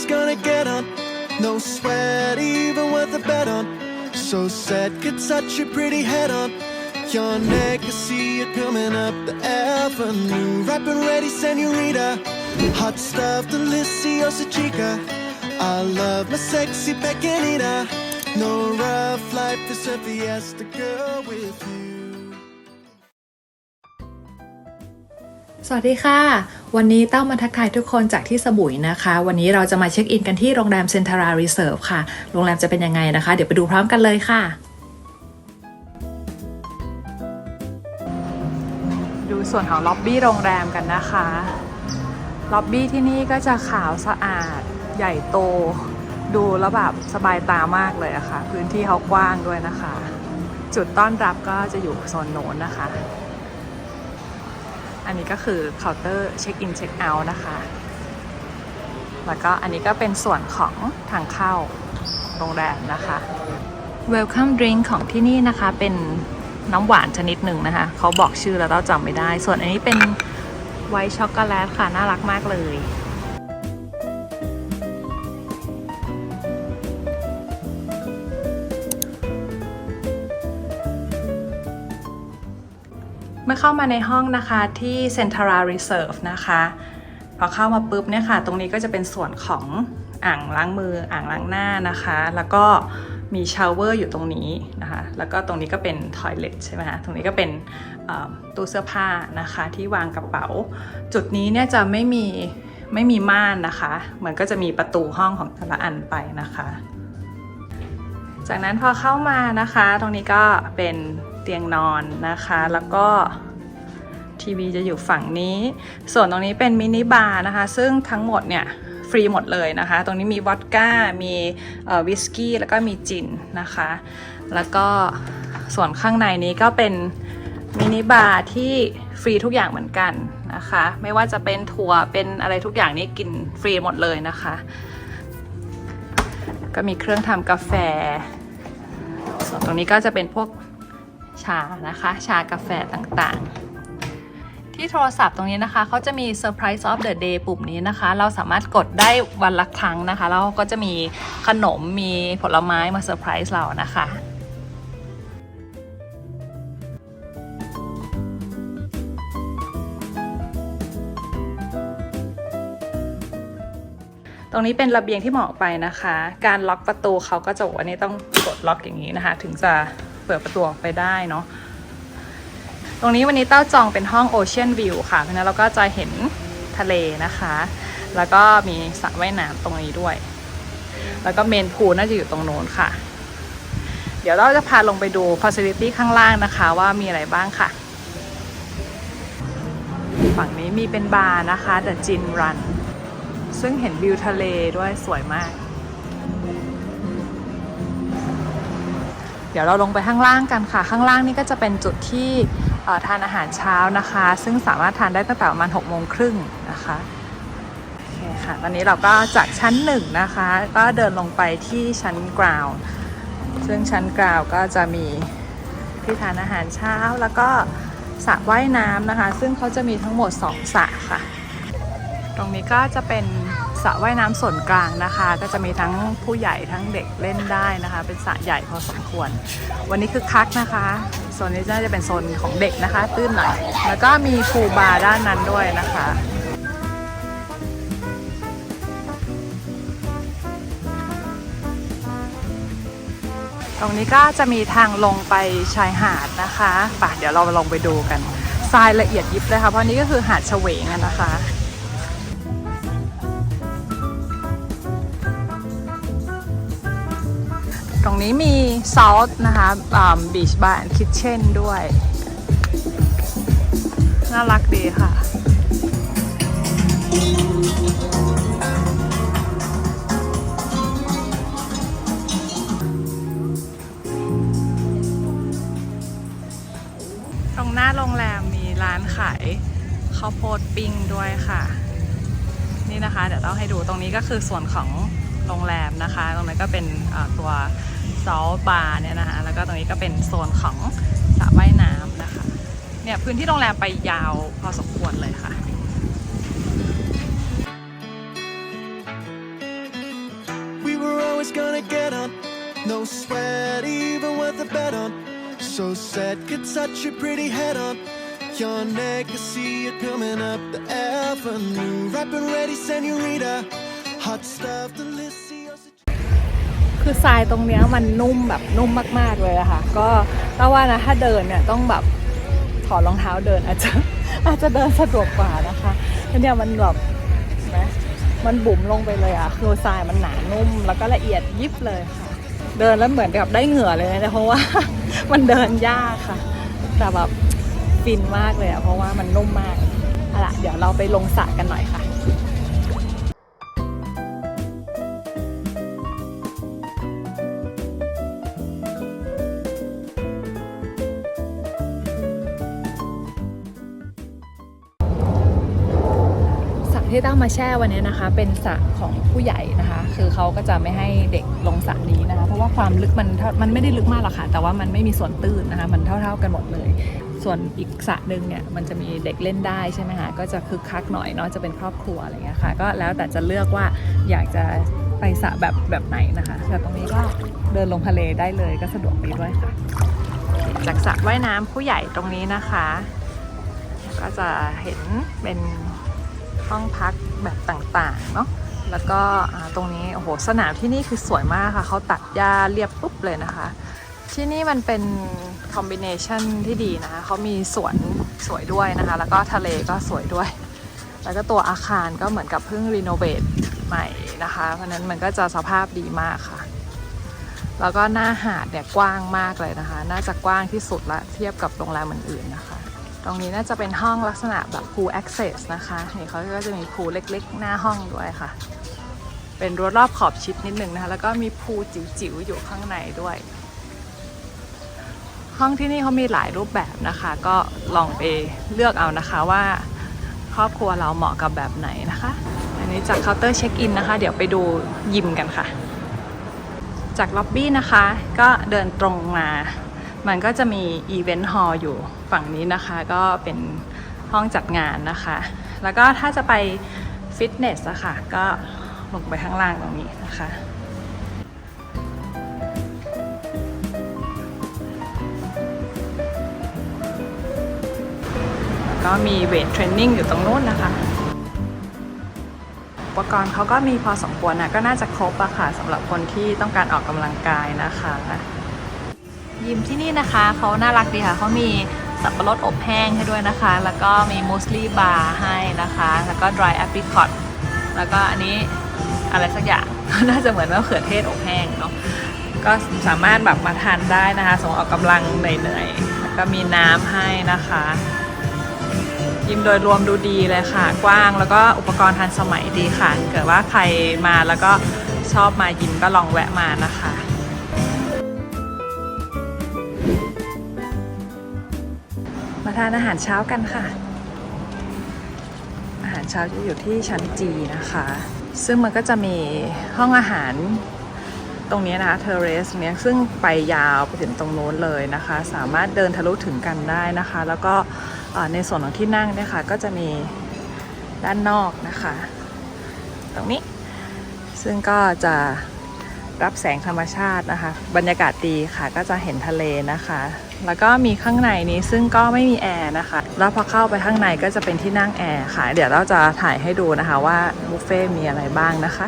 always gonna get on. No sweat, even worth a bet on. So sad, could touch your pretty head on. Your neck, I see it coming up the avenue. Ripe and ready, senorita. Hot stuff, deliciosa chica. I love my sexy pequeñita. No rough life, it's a fiesta girl with you. สวัสดีค่ะ วันนี้เต้ามาทักทายทุกคนจากที่สมุยนะคะ วันนี้เราจะมาเช็คอินกันที่โรงแรมเซนทารารีเซิร์ฟค่ะ โรงแรมจะเป็นยังไงนะคะ เดี๋ยวไปดูพร้อมกันเลยค่ะ ดูส่วนของล็อบบี้โรงแรมกันนะคะ ล็อบบี้ที่นี่ก็จะขาวสะอาด ใหญ่โต ดูแล้วแบบสบายตามากเลยอะค่ะ พื้นที่เขากว้างด้วยนะคะ จุดต้อนรับก็จะอยู่โซนโน้นนะคะ อันนี้ก็คือเคาน์เตอร์เช็คอินเช็คเอาท์นะคะ แล้วก็อันนี้ก็เป็นส่วนของทางเข้าโรงแรมนะคะ Welcome Drink ของที่นี่นะคะ เป็นน้ำหวานชนิดหนึ่งนะคะ เขาบอกชื่อแล้วเราจำไม่ได้ ส่วนอันนี้เป็นไวท์ช็อกโกแลตค่ะ น่ารักมากเลย มื่อเข้ามาในห้องนะคะที่ Centara Reserve นะคะ พอเข้ามาปุ๊บเนี่ยค่ะ ตรงนี้ก็จะเป็นส่วนของอ่างล้างมืออ่างล้างหน้านะคะ แล้วก็มีชาวเวอร์อยู่ตรงนี้นะคะ แล้วก็ตรงนี้ก็เป็นทอยเลทใช่ไหมคะ ตรงนี้ก็เป็นตู้เสื้อผ้านะคะที่วางกระเป๋า จุดนี้เนี่ยจะไม่มีไม่มีม่านนะคะ เหมือนก็จะมีประตูห้องของแต่ละอันไปนะคะ จากนั้นพอเข้ามานะคะ ตรงนี้ก็เป็น เตียงนอนนะคะ แล้วก็ทีวีจะอยู่ฝั่งนี้ ส่วนตรงนี้เป็นมินิบาร์นะคะ ซึ่งทั้งหมดเนี่ยฟรีหมดเลยนะคะ ตรงนี้มีวอดก้า มีวิสกี้ แล้วก็มีจินนะคะ แล้วก็ส่วนข้างในนี้ก็เป็นมินิบาร์ที่ฟรีทุกอย่างเหมือนกันนะคะ ไม่ว่าจะเป็นถั่ว เป็นอะไรทุกอย่างนี่กินฟรีหมดเลยนะคะ ก็มีเครื่องทำกาแฟ ส่วนตรงนี้ก็จะเป็นพวก ชานะคะ ชากาแฟต่างๆ ที่โทรศัพท์ตรงนี้นะคะเขาจะมี Surprise of the Day ปุ่มนี้นะคะ เราสามารถกดได้วันละครั้งนะคะ แล้วก็จะมีขนมมีผลไม้มาเซอร์ไพรส์เรานะคะตรงนี้เป็นระเบียงที่เหมาะไปนะคะ การล็อกประตูเขาก็จะบอกว่านี่ต้องกดล็อกอย่างนี้นะคะ ถึงจะ ปิดประตูออกไปได้เนาะตรงนี้วันนี้เต้าจองเป็นห้อง Ocean View ค่ะ เพราะนั้นเราก็จะเห็นทะเลนะคะ แล้วก็มีสระว่ายน้ำตรงนี้ด้วย แล้วก็เมนพูลน่าจะอยู่ตรงโน้นค่ะ เดี๋ยวเราจะพาลงไปดู Facility ข้างล่างนะคะ ว่ามีอะไรบ้างค่ะ ฝั่งนี้มีเป็นบาร์นะคะ The Gin Run ซึ่งเห็นวิวทะเลด้วยสวยมาก เดี๋ยวเราลงไปข้างล่างกันค่ะ ข้างล่างนี่ก็จะเป็นจุดที่ทานอาหารเช้านะคะ ซึ่งสามารถทานได้ตั้งแต่ประมาณ6โมงครึ่งนะคะโอเคค่ะตอนนี้เราก็จากชั้นหนึ่งนะคะ ก็เดินลงไปที่ชั้นกราวซึ่งชั้นกราวก็จะมีที่ทานอาหารเช้าแล้วก็สระว่ายน้ำนะคะ ซึ่งเขาจะมีทั้งหมด 2สระค่ะ ตรงนี้ก็จะเป็น สระว่ายน้ำส่วนกลางนะคะ ก็จะมีทั้งผู้ใหญ่ทั้งเด็กเล่นได้นะคะ เป็นสระใหญ่พอสมควร วันนี้คือคักนะคะโซนนี้จะเป็นโซนของเด็กนะคะตื้นหน่อยแล้วก็มีพูบาร์ด้านนั้นด้วยนะคะตรงนี้ก็จะมีทางลงไปชายหาดนะคะป่ะเดี๋ยวเราลงไปดูกัน ทรายละเอียดยิบเลยค่ะ เพราะนี้ก็คือหาดเฉวงนะคะ ตรงนี้มีซอสนะคะบีชบาร์คิทเช่นด้วย น่ารักดีค่ะตรงหน้าโรงแรมมีร้านขายข้าวโพดปิ้งด้วยค่ะ นี่นะคะ เดี๋ยวเราให้ดูตรงนี้ก็คือส่วนของ โรงแรมนะคะ ตรงนี้ก็เป็นตัวซอลบาร์เนี่ยนะคะ แล้วก็ตรงนี้ก็เป็นโซนของสระว่ายน้ำนะคะ เนี่ยพื้นที่โรงแรมไปยาวพอสมควรเลยค่ะ your คือทรายตรงเนี้ยมันนุ่มแบบนุ่มมากๆเลยอะค่ะ ก็ถ้าว่านะถ้าเดินเนี่ยต้องแบบถอดรองเท้าเดินอาจจะอาจจะเดินสะดวกกว่านะคะแล้วเนี่ยมันแบบนไหมมันบุ๋มลงไปเลยอะคือทรายมันหนานุ่มแล้วก็ละเอียดยิบเลยค่ะ เดินแล้วเหมือนกับได้เหงื่อเลยนะเพราะว่ามันเดินยากค่ะ แต่แบบฟินมากเลยอะเพราะว่ามันนุ่มมากอาล่ะเดี๋ยวเราไปลงสระกันหน่อยค่ะ ที่ตั้งมาแช่วันนี้นะคะ เป็นสระของผู้ใหญ่นะคะ คือเขาก็จะไม่ให้เด็กลงสระนี้นะคะ เพราะว่าความลึกมันเท่ามันไม่ได้ลึกมากหรอกค่ะ แต่ว่ามันไม่มีส่วนตื้นนะคะ มันเท่า ๆกันหมดเลย ส่วนอีกสระหนึ่งเนี่ยมันจะมีเด็กเล่นได้ใช่ไหมคะก็จะคึกคักหน่อยเนาะจะเป็นครอบครัวอะไรเงี้ยค่ะ ก็แล้วแต่จะเลือกว่าอยากจะไปสระแบบแบบไหนนะคะแต่ตรงนี้ก็เดินลงทะเลได้เลยก็สะดวกดีด้วยค่ะ จากสระว่ายน้ำผู้ใหญ่ตรงนี้นะคะ ก็จะเห็นเป็น ห้องพักแบบต่างๆเนาะแล้วก็ตรงนี้โอ้โหสนามที่นี่คือสวยมากค่ะเขาตัดหญ้าเรียบปุ๊บเลยนะคะ ที่นี่มันเป็นคอมบิเนชันที่ดีนะคะเขามีสวนสวยด้วยนะคะ แล้วก็ทะเลก็สวยด้วย แล้วก็ตัวอาคารก็เหมือนกับเพิ่งรีโนเวทใหม่นะคะ เพราะฉะนั้นมันก็จะสภาพดีมากค่ะ แล้วก็หน้าหาดเนี่ยกว้างมากเลยนะคะ น่าจะกว้างที่สุดละเทียบกับโรงแรมอื่นๆนะคะ ตรงนี้น่าจะเป็นห้องลักษณะแบบ pool access นะคะ นี่เขาก็จะมีพูลเล็กๆ หน้าห้องด้วยค่ะ เป็นรั้วรอบขอบชิดนิดนึงนะคะ แล้วก็มีพูลจิ๋วๆ อยู่ข้างในด้วย ห้องที่นี่เขามีหลายรูปแบบนะคะ ก็ลองไปเลือกเอานะคะว่าครอบครัวเราเหมาะกับแบบไหนนะคะ อันนี้จากเคาน์เตอร์เช็คอินนะคะ เดี๋ยวไปดูยิมกันค่ะ จากล็อบบี้นะคะ ก็เดินตรงมา มันก็จะมีอีเวนต์ฮอลล์อยู่ ฝั่งนี้นะคะก็เป็นห้องจัดงานนะคะ แล้วก็ถ้าจะไปฟิตเนสอะค่ะก็ลงไปข้างล่างตรงนี้นะคะก็มีเวทเทรนนิ่งอยู่ตรงนู้นนะคะ อุปกรณ์เขาก็มีพอสมควรนะก็น่าจะครบอะค่ะสำหรับคนที่ต้องการออกกำลังกายนะคะ ยิมที่นี่นะคะเขาน่ารักดีค่ะเขามี สับปะรดอบแห้งให้ด้วยนะคะ แล้วก็มีมูสลี่บาร์ให้นะคะ แล้วก็ dry apricot แล้วก็อันนี้อะไรสักอย่าง น่าจะเหมือนมะเขือเทศอบแห้งเนาะก็สามารถแบบมาทานได้นะคะสมออกกำลังเหนื่อยๆแล้วก็มีน้ำให้นะคะยิมโดยรวมดูดีเลยค่ะ กว้างแล้วก็อุปกรณ์ทันสมัยดีค่ะ เกิดว่าใครมาแล้วก็ชอบมายิมก็ลองแวะมานะคะ มาทานอาหารเช้ากันค่ะ อาหารเช้าจะอยู่ที่ชั้นจีนะคะ ซึ่งมันก็จะมีห้องอาหารตรงนี้นะคะเทเรสเนี้ยซึ่งไปยาวไปถึงตรงโน้นเลยนะคะ สามารถเดินทะลุถึงกันได้นะคะ แล้วก็ในส่วนของที่นั่งเนี่ยค่ะก็จะมีด้านนอกนะคะ ตรงนี้ซึ่งก็จะรับแสงธรรมชาตินะคะ บรรยากาศดีค่ะก็จะเห็นทะเลนะคะ แล้วก็มีข้างในนี้ซึ่งก็ไม่มีแอร์นะคะ แล้วพอเข้าไปข้างในก็จะเป็นที่นั่งแอร์ค่ะ เดี๋ยวเราจะถ่ายให้ดูนะคะว่าบุฟเฟ่มีอะไรบ้างนะคะ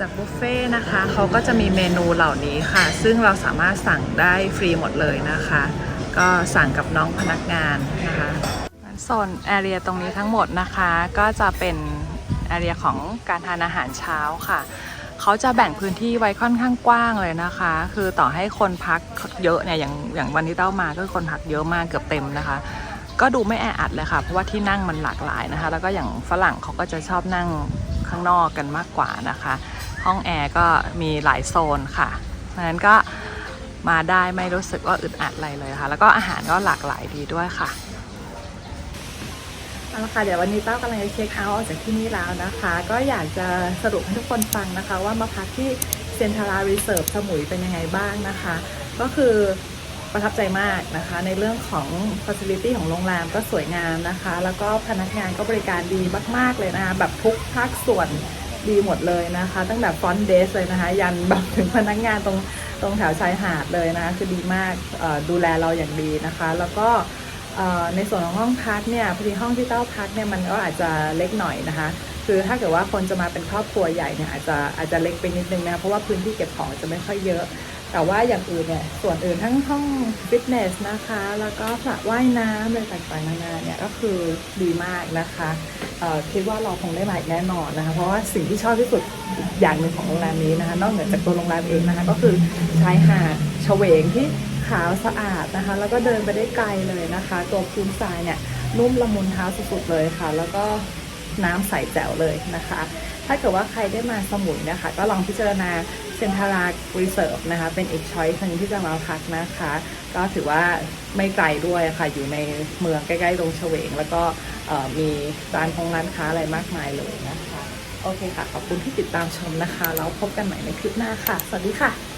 จากบุฟเฟ่ต์นะคะเขาก็จะมีเมนูเหล่านี้ค่ะ ซึ่งเราสามารถสั่งได้ฟรีหมดเลยนะคะ ก็สั่งกับน้องพนักงานนะคะโซนแอเรียตรงนี้ทั้งหมดนะคะ ก็จะเป็นแอเรียของการทานอาหารเช้าค่ะเขาจะแบ่งพื้นที่ไว้ค่อนข้างกว้างเลยนะคะ คือต่อให้คนพักเยอะเนี่ยอย่างอย่างวันที่เต้ามาก็คนพักเยอะมากเกือบเต็มนะคะ ก็ดูไม่แออัดเลยค่ะ เพราะว่าที่นั่งมันหลากหลายนะคะ แล้วก็อย่างฝรั่งเขาก็จะชอบนั่งข้างนอกกันมากกว่านะคะ ห้องแอร์ก็มีหลายโซนค่ะเพราะนั้นก็มาได้ไม่รู้สึกว่าอึดอัดอะไรเลยค่ะ แล้วก็อาหารก็หลากหลายดีด้วยค่ะเอาละค่ะเดี๋ยววันนี้เต้ากำลังจะเช็คเอาท์ออกจากที่นี่แล้วนะคะ ก็อยากจะสรุปให้ทุกคนฟังนะคะ ว่ามาพักที่เซ็นทรัลรีเซิร์ฟสมุยเป็นยังไงบ้างนะคะ ก็คือประทับใจมากนะคะ ในเรื่องของ Facility ของโรงแรมก็สวยงามนะคะ แล้วก็พนักงานก็บริการดีมาก ๆ เลยนะคะ แบบทุกภาคส่วน ดีหมดเลยนะคะ ตั้งแต่ฟอนต์เดสเลยนะคะ ยันแบบถึงพนักงานตรงตรงแถวชายหาดเลยนะคะ คือดีมากดูแลเราอย่างดีนะคะ แล้วก็ในส่วนของห้องพักเนี่ยพอดีห้องที่เต้าพักเนี่ยมันก็อาจจะเล็กหน่อยนะคะ คือถ้าเกิดว่าคนจะมาเป็นครอบครัวใหญ่เนี่ยอาจจะอาจจะเล็กไปนิดนึงนะะเพราะว่าพื้นที่เก็บของจะไม่ค่อยเยอะแต่ว่าอย่างอื่นเนี่ยส่วนอื่นทั้งห้องฟิตเนสนะคะ แล้วก็สระว่ายน้ำอะไรต่างๆนานาเนี่ยก็คือดีมากนะคะคิดว่าเราคงได้มาอีกแน่นอนนะคะ เพราะว่าสิ่งที่ชอบที่สุดอย่างหนึ่งของโรงแรมนี้นะคะ นอกเหนือจากตัวโรงแรมเองนะคะ ก็คือชายหาดเฉวงที่ขาวสะอาดนะคะ แล้วก็เดินไปได้ไกลเลยนะคะ ตัวพื้นทรายเนี่ยนุ่มละมุนเท้าสุดๆเลยค่ะ แล้วก็ น้ำใสแจ๋วเลยนะคะ ถ้าเกิดว่าใครได้มาสมุยนะคะ ก็ลองพิจารณาเซนทารารีเซิร์ฟนะคะ เป็นอีกช้อยส์หนึ่งที่จะมาพักนะคะ ก็ถือว่าไม่ไกลด้วยค่ะ อยู่ในเมืองใกล้ๆตรงเฉวง แล้วก็มีร้านคงร้านค้าอะไรมากมายเลยนะคะ โอเคค่ะ ขอบคุณที่ติดตามชมนะคะ แล้วพบกันใหม่ในคลิปหน้าค่ะ สวัสดีค่ะ